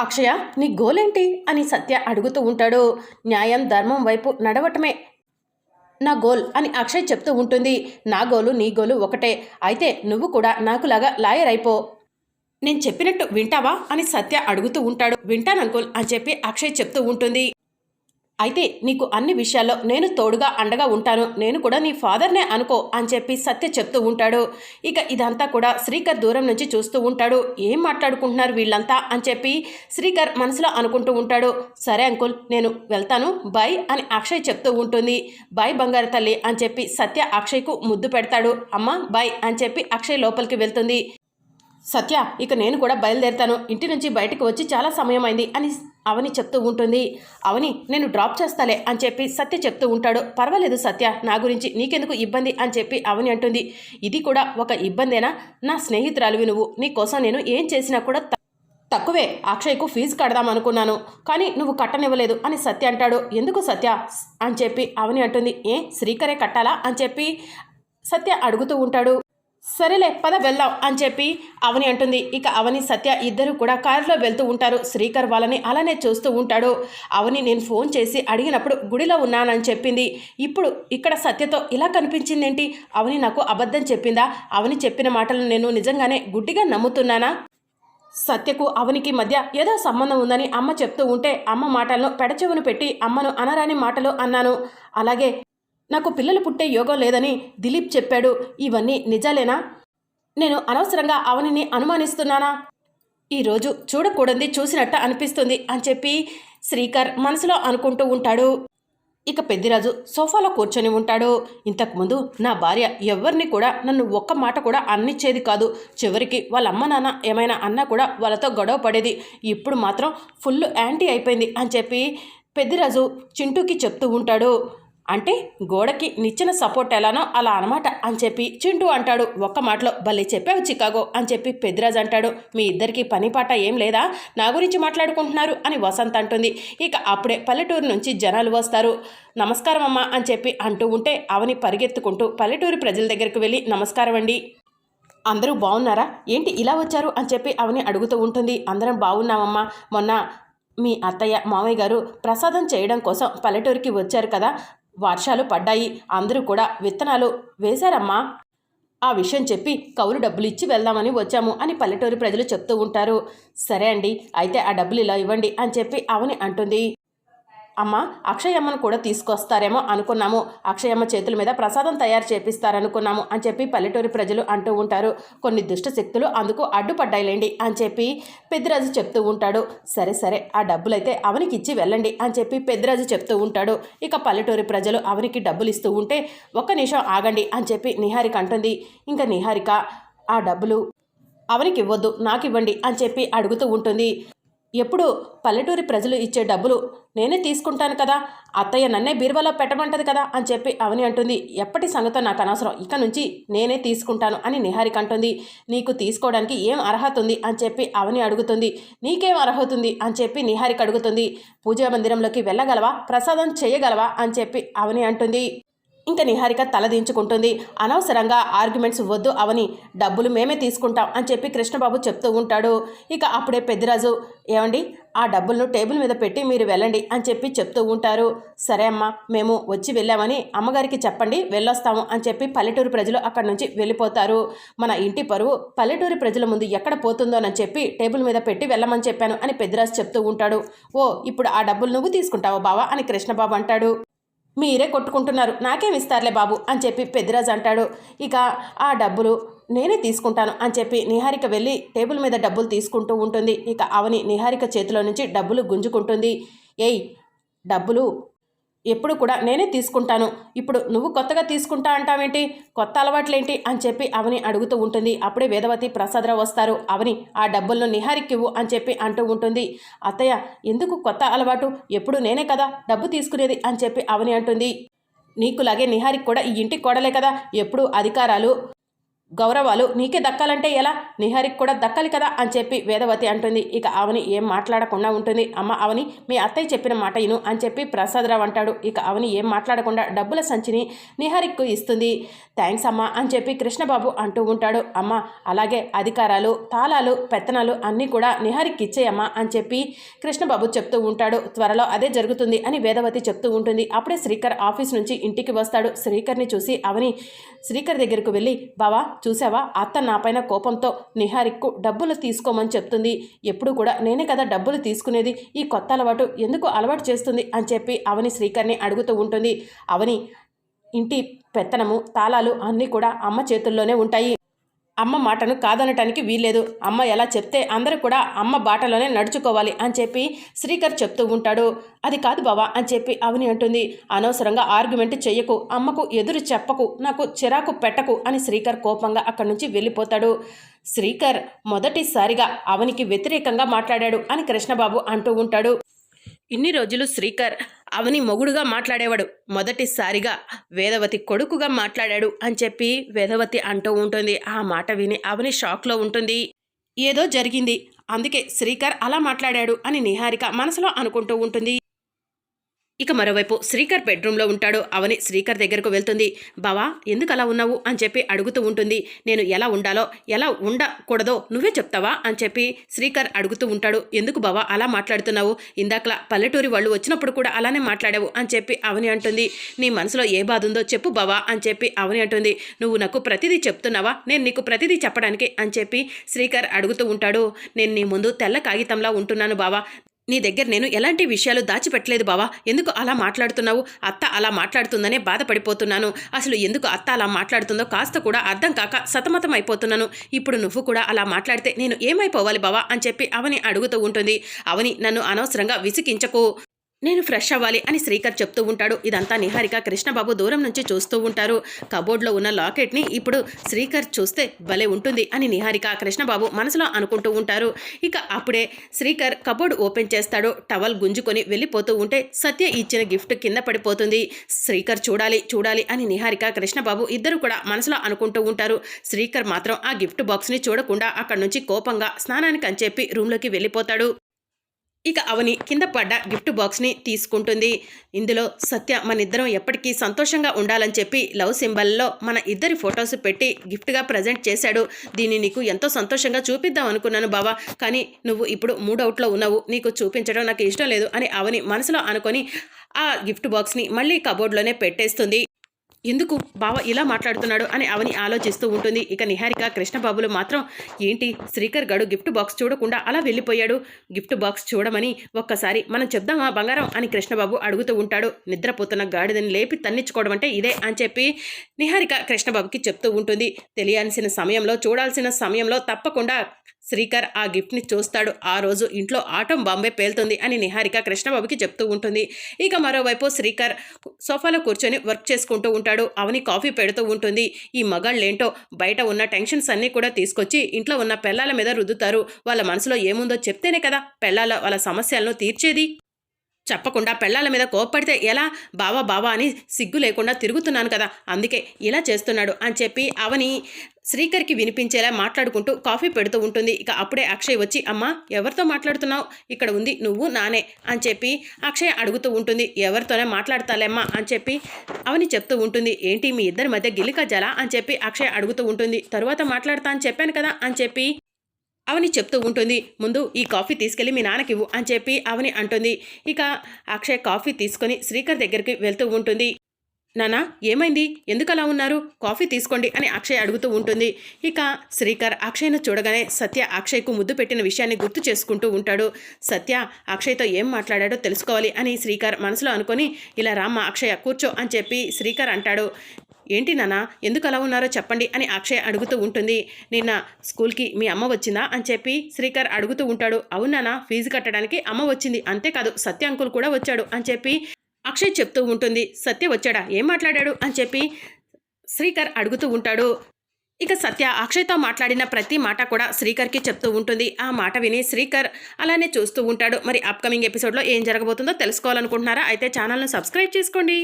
అక్షయ నీ గోలేంటి? అని సత్య అడుగుతూ ఉంటాడు. న్యాయం ధర్మం వైపు నడవటమే నా గోల్ అని అక్షయ్ చెప్తూ ఉంటుంది. నా గోలు నీ గోలు ఒకటే. అయితే నువ్వు కూడా నాకులాగా లాయర్ అయిపో. నేను చెప్పినట్టు వింటావా? అని సత్య అడుగుతూ ఉంటాడు. వింటాను అంకుల్ అని చెప్పి అక్షయ్ చెప్తూ ఉంటుంది. అయితే నీకు అన్ని విషయాల్లో నేను తోడుగా అండగా ఉంటాను. నేను కూడా నీ ఫాదర్నే అనుకో అని చెప్పి సత్య చెప్తూ ఉంటాడు. ఇక ఇదంతా కూడా శ్రీకర్ దూరం నుంచి చూస్తూ ఉంటాడు. ఏం మాట్లాడుకుంటున్నారు వీళ్ళంతా అని చెప్పి శ్రీకర్ మనసులో అనుకుంటూ ఉంటాడు. సరే అంకుల్ నేను వెళ్తాను. బాయ్ అని అక్షయ్ చెప్తూ ఉంటుంది. బాయ్ బంగారు తల్లి అని చెప్పి సత్య అక్షయ్కు ముద్దు పెడతాడు. అమ్మ బాయ్ అని చెప్పి అక్షయ్ లోపలికి వెళ్తుంది. సత్య ఇక నేను కూడా బయలుదేరుతాను. ఇంటి నుంచి బయటకు వచ్చి చాలా సమయం అయింది అని అవని చెప్తూ ఉంటుంది అవని నేను డ్రాప్ చేస్తాలే అని చెప్పి సత్య చెప్తూ ఉంటాడు. పర్వాలేదు సత్య నా గురించి నీకెందుకు ఇబ్బంది? అని చెప్పి అవని అంటుంది. ఇది కూడా ఒక ఇబ్బందేనా? నా స్నేహితురాలివి నువ్వు. నీకోసం నేను ఏం చేసినా కూడా త- తక్కువే అక్షయ్కు ఫీజు కడదాం అనుకున్నాను కానీ నువ్వు కట్టనివ్వలేదు అని సత్య అంటాడు. ఎందుకు సత్య? అని చెప్పి అవని అంటుంది. ఏ శ్రీకరే కట్టాలా? అని చెప్పి సత్య అడుగుతూ ఉంటాడు. సరేలే పద వెళ్దాం అని చెప్పి అవని అంటుంది. ఇక అవని సత్య ఇద్దరు కూడా కారులో వెళ్తూ ఉంటారు. శ్రీకర్ వాళ్ళని అలానే చూస్తూ ఉంటాడు. అవని నేను ఫోన్ చేసి అడిగినప్పుడు గుడిలో ఉన్నానని చెప్పింది. ఇప్పుడు ఇక్కడ సత్యతో ఇలా కనిపించిందేంటి? అవని నాకు అబద్ధం చెప్పిందా? అవని చెప్పిన మాటలు నేను నిజంగానే గుడ్డిగా నమ్ముతున్నానా? సత్యకు అవనికి మధ్య ఏదో సంబంధం ఉందని అమ్మ చెప్తూ ఉంటే అమ్మ మాటలను పెడచెవును పెట్టి అమ్మను అనరాని మాటలు అన్నాను. అలాగే నాకు పిల్లలు పుట్టే యోగం లేదని దిలీప్ చెప్పాడు. ఇవన్నీ నిజాలేనా? నేను అనవసరంగా అవనిని అనుమానిస్తున్నానా? ఈరోజు చూడకూడదు చూసినట్టు అనిపిస్తుంది అని చెప్పి శ్రీకర్ మనసులో అనుకుంటూ ఉంటాడు. ఇక పెద్దిరాజు సోఫాలో కూర్చొని ఉంటాడు. ఇంతకుముందు నా భార్య ఎవరిని కూడా నన్ను ఒక్క మాట కూడా అన్నిచ్చేది కాదు. చివరికి వాళ్ళ అమ్మ నాన్న ఏమైనా అన్నా కూడా వాళ్ళతో గొడవ పడేది. ఇప్పుడు మాత్రం ఫుల్ యాంటీ అయిపోయింది అని చెప్పి పెద్దిరాజు చింటూకి చెప్తూ ఉంటాడు. అంటే గోడకి నిచ్చిన సపోర్ట్ ఎలానో అలా అనమాట అని చెప్పి చింటూ అంటాడు. ఒక్క మాటలో భలే చెప్పావు చికాగో అని చెప్పి పెద్దిరాజ్ అంటాడు. మీ ఇద్దరికి పని పాట ఏం లేదా? నా గురించి మాట్లాడుకుంటున్నారు అని వసంత్ అంటుంది. ఇక అప్పుడే పల్లెటూరు నుంచి జనాలు వస్తారు. నమస్కారం అమ్మా అని చెప్పి అంటూ ఉంటే అవని పరిగెత్తుకుంటూ పల్లెటూరు ప్రజల దగ్గరకు వెళ్ళి నమస్కారం అండి. అందరూ బాగున్నారా? ఏంటి ఇలా వచ్చారు? అని చెప్పి అవని అడుగుతూ ఉంటుంది. అందరం బాగున్నామమ్మా. మొన్న మీ అత్తయ్య మామయ్య గారు ప్రసాదం చేయడం కోసం పల్లెటూరికి వచ్చారు కదా. వర్షాలు పడ్డాయి. అందరూ కూడా విత్తనాలు వేశారమ్మా. ఆ విషయం చెప్పి కౌలు డబ్బులు ఇచ్చి వెళ్దామని వచ్చాము అని పల్లెటూరి ప్రజలు చెప్తూ ఉంటారు. సరే అండి అయితే ఆ డబ్బులు ఇలా ఇవ్వండి అని చెప్పి అవని అంటుంది. అమ్మ అక్షయమ్మను కూడా తీసుకొస్తారేమో అనుకున్నాము. అక్షయమ్మ చేతుల మీద ప్రసాదం తయారు చేపిస్తారనుకున్నాము అని చెప్పి పల్లెటూరి ప్రజలు అంటూ ఉంటారు. కొన్ని దుష్ట శక్తులు అందుకు అడ్డుపడ్డాయిలేండి అని చెప్పి పెద్దిరాజు చెప్తూ ఉంటాడు. సరే సరే ఆ డబ్బులైతే అవనికి ఇచ్చి వెళ్ళండి అని చెప్పి పెద్దిరాజు చెప్తూ ఉంటాడు. ఇక పల్లెటూరి ప్రజలు అవనికి డబ్బులు ఇస్తూ ఉంటే ఒక్క నిమిషం ఆగండి అని చెప్పి నిహారిక అంటుంది. ఇంకా నిహారిక ఆ డబ్బులు అవనికి ఇవ్వద్దు నాకు ఇవ్వండి అని చెప్పి అడుగుతూ ఉంటుంది. ఎప్పుడు పల్లెటూరి ప్రజలు ఇచ్చే డబ్బులు నేనే తీసుకుంటాను కదా అత్తయ్య నన్నే బీరువాలో పెట్టమంటది కదా అని చెప్పి అవని అంటుంది. ఎప్పటి సంగతో నాకు అనవసరం ఇక నుంచి నేనే తీసుకుంటాను అని నిహారిక అంటుంది. నీకు తీసుకోవడానికి ఏం అర్హత ఉంది అని చెప్పి అవని అడుగుతుంది. నీకేం అర్హత ఉంది అని చెప్పి నిహారిక అడుగుతుంది. పూజా మందిరంలోకి వెళ్ళగలవా? ప్రసాదం చేయగలవా? అని చెప్పి అవని అంటుంది. ఇంకా నిహారిక తలదించుకుంటుంది అనవసరంగా ఆర్గ్యుమెంట్స్ వద్దు అవని డబ్బులు మేమే తీసుకుంటాం అని చెప్పి కృష్ణబాబు చెప్తూ ఉంటాడు. ఇక అప్పుడే పెద్దిరాజు ఏమండి ఆ డబ్బులను టేబుల్ మీద పెట్టి మీరు వెళ్ళండి అని చెప్పి చెప్తూ ఉంటారు. సరే అమ్మా మేము వచ్చి వెళ్ళామని అమ్మగారికి చెప్పండి వెళ్ళొస్తాము అని చెప్పి పల్లెటూరు ప్రజలు అక్కడి నుంచి వెళ్ళిపోతారు. మన ఇంటి పరువు పల్లెటూరు ప్రజల ముందు ఎక్కడ పోతుందోనని చెప్పి టేబుల్ మీద పెట్టి వెళ్ళమని చెప్పాను అని పెద్దిరాజు చెప్తూ ఉంటాడు. ఓ ఇప్పుడు ఆ డబ్బులు నువ్వు తీసుకుంటావా బావా అని కృష్ణబాబు అంటాడు. మీరే కొట్టుకుంటున్నారు. నాకేం ఇస్తారులే బాబు అని చెప్పి పెద్దిరాజు అంటాడు. ఇక ఆ డబ్బులు నేనే తీసుకుంటాను అని చెప్పి నిహారిక వెళ్ళి టేబుల్ మీద డబ్బులు తీసుకుంటూ ఉంటుంది. ఇక అవని నిహారిక చేతిలో నుంచి డబ్బులు గుంజుకుంటుంది. ఏయ్ డబ్బులు ఎప్పుడు కూడా నేనే తీసుకుంటాను. ఇప్పుడు నువ్వు కొత్తగా తీసుకుంటా అంటావేంటి? కొత్త అలవాట్లేంటి? అని చెప్పి అవని అడుగుతూ ఉంటుంది. అప్పుడే వేదవతి ప్రసాదరావు వస్తారు. అవని ఆ డబ్బులను నిహారికివ్వు అని చెప్పి అంటూ ఉంటుంది. అత్తయ్య ఎందుకు కొత్త అలవాటు? ఎప్పుడు నేనే కదా డబ్బు తీసుకునేది అని చెప్పి అవని అంటుంది. నీకులాగే నిహారికి కూడా ఈ ఇంటి కోడలే కదా? ఎప్పుడు అధికారాలు గౌరవాలు నీకే దక్కాలంటే ఎలా? నిహారికి కూడా దక్కాలి కదా అని చెప్పి వేదవతి అంటుంది. ఇక అవని ఏం మాట్లాడకుండా ఉంటుంది. అమ్మ అవని మీ అత్తయ్య చెప్పిన మాట ఇను అని చెప్పి ప్రసాదరావు అంటాడు. ఇక అవని ఏం మాట్లాడకుండా డబ్బుల సంచిని నిహారిక్కు ఇస్తుంది. థ్యాంక్స్ అమ్మా అని చెప్పి కృష్ణబాబు అంటూ ఉంటాడు. అమ్మ అలాగే అధికారాలు తాళాలు పెత్తనాలు అన్నీ కూడా నిహారికి ఇచ్చేయమ్మా అని చెప్పి కృష్ణబాబు చెప్తూ ఉంటాడు. త్వరలో అదే జరుగుతుంది అని వేదవతి చెప్తూ ఉంటుంది. అప్పుడే శ్రీకర్ ఆఫీస్ నుంచి ఇంటికి వస్తాడు. శ్రీకర్ని చూసి అవని శ్రీకర్ దగ్గరకు వెళ్ళి బావా చూసావా? అత్త నాపైన కోపంతో నిహారిక్కు డబ్బులు తీసుకోమని చెప్తుంది. ఎప్పుడు కూడా నేనే కదా డబ్బులు తీసుకునేది. ఈ కొత్త అలవాటు ఎందుకు అలవాటు చేస్తుంది? అని చెప్పి అవని శ్రీకర్ని అడుగుతూ ఉంటుంది. అవని ఇంటి పెత్తనము తాళాలు అన్నీ కూడా అమ్మ చేతుల్లోనే ఉంటాయి. అమ్మ మాటను కాదనటానికి వీల్లేదు. అమ్మ ఎలా చెప్తే అందరూ కూడా అమ్మ బాటలోనే నడుచుకోవాలి అని చెప్పి శ్రీకర్ చెప్తూ ఉంటాడు. అది కాదు బావా అని చెప్పి అవని అంటుంది. అనవసరంగా ఆర్గ్యుమెంట్ చెయ్యకు. అమ్మకు ఎదురు చెప్పకు. నాకు చిరాకు పెట్టకు అని శ్రీకర్ కోపంగా అక్కడి నుంచి వెళ్ళిపోతాడు. శ్రీకర్ మొదటిసారిగా అవనికి వ్యతిరేకంగా మాట్లాడాడు అని కృష్ణబాబు అంటూ ఉంటాడు. ఇన్ని రోజులు శ్రీకర్ అవని మొగుడుగా మాట్లాడేవాడు. మొదటిసారిగా వేదవతి కొడుకుగా మాట్లాడాడు అని చెప్పి వేదవతి అంటూ ఉంటుంది. ఆ మాట విని అవని షాక్లో ఉంటుంది. ఏదో జరిగింది. అందుకే శ్రీకర్ అలా మాట్లాడాడు అని నిహారిక మనసులో అనుకుంటూ ఉంటుంది. ఇక మరోవైపు శ్రీకర్ బెడ్రూమ్లో ఉంటాడు. అవని శ్రీకర్ దగ్గరకు వెళ్తుంది. బావా ఎందుకు అలా ఉన్నావు? అని చెప్పి అడుగుతూ ఉంటుంది. నేను ఎలా ఉండాలో ఎలా ఉండకూడదో నువ్వే చెప్తావా? అని చెప్పి శ్రీకర్ అడుగుతూ ఉంటాడు. ఎందుకు బావా అలా మాట్లాడుతున్నావు? ఇందాకలా పల్లెటూరి వాళ్ళు వచ్చినప్పుడు కూడా అలానే మాట్లాడావు అని చెప్పి అవని అంటుంది. నీ మనసులో ఏ బాధ ఉందో చెప్పు బావా అని చెప్పి అవని అంటుంది. నువ్వు నాకు ప్రతిదీ చెప్తున్నావా? నేను నీకు ప్రతిదీ చెప్పడానికి అని చెప్పి శ్రీకర్ అడుగుతూ ఉంటాడు. నేను నీ ముందు తెల్ల కాగితంలా ఉంటున్నాను బావా. నీ దగ్గర నేను ఎలాంటి విషయాలు దాచిపెట్టలేదు బావా. ఎందుకు అలా మాట్లాడుతున్నావు? అత్త అలా మాట్లాడుతుందనే బాధపడిపోతున్నాను. అసలు ఎందుకు అత్త అలా మాట్లాడుతుందో కాస్త కూడా అర్థం కాక సతమతం అయిపోతున్నాను. ఇప్పుడు నువ్వు కూడా అలా మాట్లాడితే నేను ఏమైపోవాలి బావా అని చెప్పి అవని అడుగుతూ ఉంటుంది. అవని నన్ను అనవసరంగా విసికించకు నేను ఫ్రెష్ అవ్వాలి అని శ్రీకర్ చెప్తూ ఉంటాడు. ఇదంతా నిహారిక కృష్ణబాబు దూరం నుంచి చూస్తూ ఉంటారు. కబోర్డ్లో ఉన్న లాకెట్ని ఇప్పుడు శ్రీకర్ చూస్తే భలే ఉంటుంది అని నిహారిక కృష్ణబాబు మనసులో అనుకుంటూ ఉంటారు. ఇక అప్పుడే శ్రీకర్ కబోర్డ్ ఓపెన్ చేస్తాడు. టవల్ గుంజుకొని వెళ్ళిపోతూ ఉంటే సత్య ఇచ్చిన గిఫ్ట్ కింద పడిపోతుంది. శ్రీకర్ చూడాలి చూడాలి అని నిహారిక కృష్ణబాబు ఇద్దరు కూడా మనసులో అనుకుంటూ ఉంటారు. శ్రీకర్ మాత్రం ఆ గిఫ్ట్ బాక్స్ని చూడకుండా అక్కడి నుంచి కోపంగా స్నానానికి అని చెప్పి రూమ్లోకి వెళ్ళిపోతాడు. ఇక అవని కింద పడ్డ గిఫ్ట్ బాక్స్ని తీసుకుంటుంది. ఇందులో సత్య మన ఇద్దరం ఎప్పటికీ సంతోషంగా ఉండాలని చెప్పి లవ్ సింబల్లో మన ఇద్దరి ఫొటోస్ పెట్టి గిఫ్ట్గా ప్రజెంట్ చేశాడు. దీన్ని నీకు ఎంతో సంతోషంగా చూపిద్దాం అనుకున్నాను బావా. కానీ నువ్వు ఇప్పుడు మూడవుట్లో ఉన్నావు. నీకు చూపించడం నాకు ఇష్టం లేదు అని అవని మనసులో అనుకొని ఆ గిఫ్ట్ బాక్స్ని మళ్ళీ కబోర్డ్లోనే పెట్టేస్తుంది. ఎందుకు బావ ఇలా మాట్లాడుతున్నాడు అని అవని ఆలోచిస్తూ ఉంటుంది. ఇక నిహారిక కృష్ణబాబులు మాత్రం ఏంటి శ్రీకర్ గడు గిఫ్ట్ బాక్స్ చూడకుండా అలా వెళ్ళిపోయాడు? గిఫ్ట్ బాక్స్ చూడమని ఒక్కసారి మనం చెప్దామా బంగారం అని కృష్ణబాబు అడుగుతూ ఉంటాడు. నిద్రపోతున్న గాడిదని లేపి తన్నించుకోవడం అంటే ఇదే అని చెప్పి నిహారిక కృష్ణబాబుకి చెప్తూ ఉంటుంది. తెలియాల్సిన సమయంలో చూడాల్సిన సమయంలో తప్పకుండా శ్రీకర్ ఆ గిఫ్ట్ని చూస్తాడు. ఆ రోజు ఇంట్లో ఆటం బాంబే పేలుతుంది అని నిహారిక కృష్ణబాబుకి చెప్తూ ఉంటుంది. ఇక మరోవైపు శ్రీకర్ సోఫాలో కూర్చొని వర్క్ చేసుకుంటూ ఉంటాడు. అవని కాఫీ పెడుతూ ఉంటుంది. ఈ మగాళ్ళేంటో బయట ఉన్న టెన్షన్స్ అన్నీ కూడా తీసుకొచ్చి ఇంట్లో ఉన్న పెళ్ళాల మీద రుద్దుతారు. వాళ్ళ మనసులో ఏముందో చెప్తేనే కదా పెళ్ళాల వాళ్ళ సమస్యలను తీర్చేది. చెప్పకుండా పెళ్ళాల మీద కోప్పడితే ఎలా? బావా బావా అని సిగ్గు లేకుండా తిరుగుతున్నాను కదా అందుకే ఇలా చేస్తున్నాడు అని చెప్పి అవని శ్రీకర్కి వినిపించేలా మాట్లాడుకుంటూ కాఫీ పెడుతూ ఉంటుంది. ఇక అప్పుడే అక్షయ్ వచ్చి అమ్మ ఎవరితో మాట్లాడుతున్నావు? ఇక్కడ ఉంది నువ్వు నానే అని చెప్పి అక్షయ్ అడుగుతూ ఉంటుంది. ఎవరితోనే మాట్లాడతాలేమ్మా అని చెప్పి అవని చెప్తూ ఉంటుంది. ఏంటి మీ ఇద్దరి మధ్య గిలిక జల అని చెప్పి అక్షయ్ అడుగుతూ ఉంటుంది. తరువాత మాట్లాడతా అని చెప్పాను కదా అని చెప్పి అవని చెప్తూ ఉంటుంది ముందు ఈ కాఫీ తీసుకెళ్ళి మీ నాన్నకివ్వు అని చెప్పి అవని అంటుంది. ఇక అక్షయ్ కాఫీ తీసుకొని శ్రీకర్ దగ్గరికి వెళ్తూ ఉంటుంది. నానా ఏమైంది? ఎందుకు అలా ఉన్నారు? కాఫీ తీసుకోండి అని అక్షయ్ అడుగుతూ ఉంటుంది. ఇక శ్రీకర్ అక్షయ్ను చూడగానే సత్య అక్షయ్కు ముద్దు పెట్టిన విషయాన్ని గుర్తు చేసుకుంటూ ఉంటాడు. సత్య అక్షయ్తో ఏం మాట్లాడాడో తెలుసుకోవాలి అని శ్రీకర్ మనసులో అనుకొని ఇలా రామ్మ అక్షయ కూర్చో అని చెప్పి శ్రీకర్ అంటాడు. ఏంటి నాన్న ఎందుకు అలా ఉన్నారో చెప్పండి అని అక్షయ్ అడుగుతూ ఉంటుంది. నిన్న స్కూల్కి మీ అమ్మ వచ్చిందా? అని చెప్పి శ్రీకర్ అడుగుతూ ఉంటాడు. అవునానా ఫీజు కట్టడానికి అమ్మ వచ్చింది. అంతేకాదు సత్య అంకుల్ కూడా వచ్చాడు అని చెప్పి అక్షయ్ చెప్తూ ఉంటుంది. సత్య వచ్చాడా? ఏం మాట్లాడాడు? అని చెప్పి శ్రీకర్ అడుగుతూ ఉంటాడు. ఇక సత్య అక్షయ్తో మాట్లాడిన ప్రతి మాట కూడా శ్రీకర్కి చెప్తూ ఉంటుంది. ఆ మాట విని శ్రీకర్ అలానే చూస్తూ ఉంటాడు. మరి అప్కమింగ్ ఎపిసోడ్లో ఏం జరగబోతుందో తెలుసుకోవాలనుకుంటున్నారా? అయితే ఛానల్ను సబ్స్క్రైబ్ చేసుకోండి.